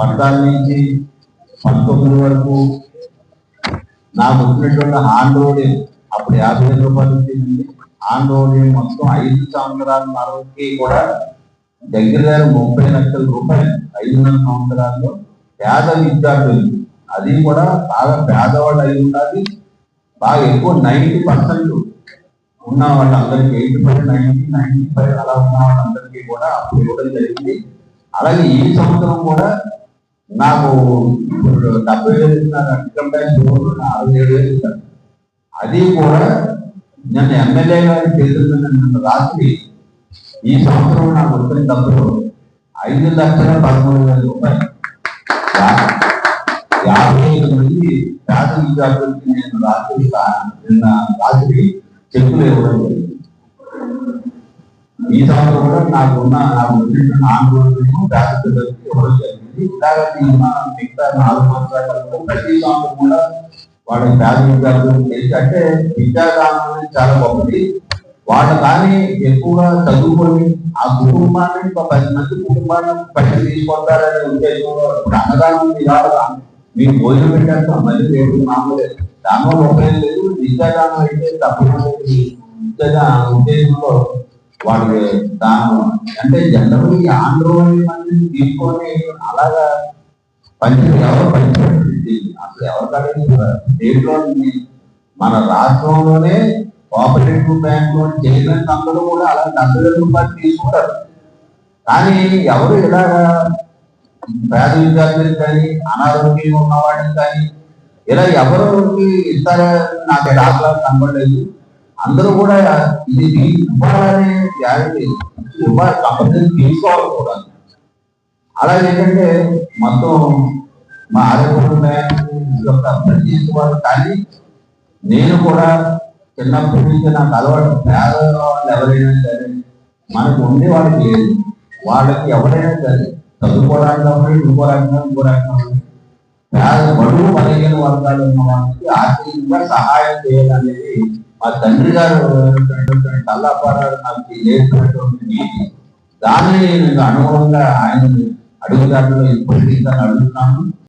పద్నాలుగు నుంచి పంతొమ్మిది వరకు నాకు వచ్చినటువంటి ఆన్ రోడ్ అప్పుడు యాభై వేల రూపాయలు వచ్చింది ఆన్ రోడ్ మొత్తం ఐదు సంవత్సరాల నరకి కూడా దగ్గర దగ్గర ముప్పై లక్షల రూపాయలు ఐదున్నర సంవత్సరాల్లో పేద విద్యార్థులు. అది కూడా బాగా పేదవాళ్ళు అయి ఉండాలి. బాగా ఎక్కువ నైంటీ పర్సెంట్ ఉన్న వాళ్ళందరికీ eighty five ninety ninety five అలా ఉన్న వాళ్ళందరికీ కూడా అప్పుడు ఇవ్వడం జరిగింది. అలాగే ఈ సంవత్సరం కూడా నాకు ఇప్పుడు డెబ్బై వేలు ఇస్తున్నారు ఇన్కమ్ ట్యాక్స్ అరవై ఏడు వేలు ఇస్తారు అది కూడా నన్ను ఎమ్మెల్యే గారి చేతుల్లో నన్ను రాత్రి ఈ సంవత్సరం నాకు వచ్చిన డబ్బులు ఐదు లక్షల పదమూడు వేల రూపాయలు యాభై ఐదు మంది పేద విద్యార్థులకి నేను రాత్రి నిన్న రాత్రి చెక్కులు ఇవ్వడం జరిగింది. ఈ సంవత్సరం కూడా నాకు ఉన్న నాకు వచ్చిన ఆందోళన పేద పిల్లలకి ఇవ్వడం జరిగింది. ఇలాగ మిగతా నాలుగు సంవత్సరాలు ప్రతి సంవత్సరం కూడా వాళ్ళకి ప్రాథమికాలు విద్యార్థులు చేసి అంటే విద్యాదానం చాలా గొప్పది. వాళ్ళు కానీ ఎక్కువగా చదువుకొని ఆ కుటుంబాన్ని ఒక పది మంది కుటుంబాన్ని పట్టి తీసుకుంటారనే ఉద్దేశంలో ఇప్పుడు అన్నదానం ఇవాళ మీరు భోజనం పెట్టారు మళ్ళీ రేపు మామూలే. దానివల్ల ఉపయోగం లేదు. విద్యాదానం అయితే తప్పకుండా విద్యా ఉద్దేశంలో వాళ్ళకి దానం. అంటే జనరల్ ఈ ఆంధ్రోని మందిని తీసుకొని అలాగా పంచి ఎవరు పంచిపెట్టింది అసలు ఎవరు కాలేదు దేంట్లో మన రాష్ట్రంలోనే కోఆపరేటివ్ బ్యాంకులో చైర్మన్ అందరూ కూడా అలా డెబ్బై రూపాయలు తీసుకుంటారు. కానీ ఎవరు ఇలాగా పేద విద్యార్థులకు కానీ అనారోగ్యం ఉన్న వాడికి కానీ ఇలా ఎవరికి ఇస్తారా? నాకు రాష్ట్రాలు కనబడలేదు అందరూ కూడా ఇది ఇవ్వాలనే గ్యారెంటీ ఇవ్వాలి కంపల్సరీ తీసుకోవాలి కూడా. అలాగే ఏంటంటే మొత్తం మా ఆరోగ్య బ్యాంక్ యొక్క ప్రతి వాళ్ళు కానీ నేను కూడా చిన్నప్పటి నుంచి నాకు అలవాటు పేదవాళ్ళు ఎవరైనా సరే మనకు ఉండే వాళ్ళకి లేదు. వాళ్ళకి ఎవరైనా సరే చదువుకోవడానికి అవ్వండి, ఇంకో రకంగా పేద బడుగు పదిహేను వర్గాలు ఉన్న వాళ్ళకి ఆర్థికంగా సహాయం చేయాలనేది మా తండ్రి గారు తల్లాపారాలు నాకు నేర్పినటువంటి నీతి. దాన్ని నేను అనుగుణంగా ఆయన అడుగుదారులు ఇప్పటికీ అడుగుతున్నాను.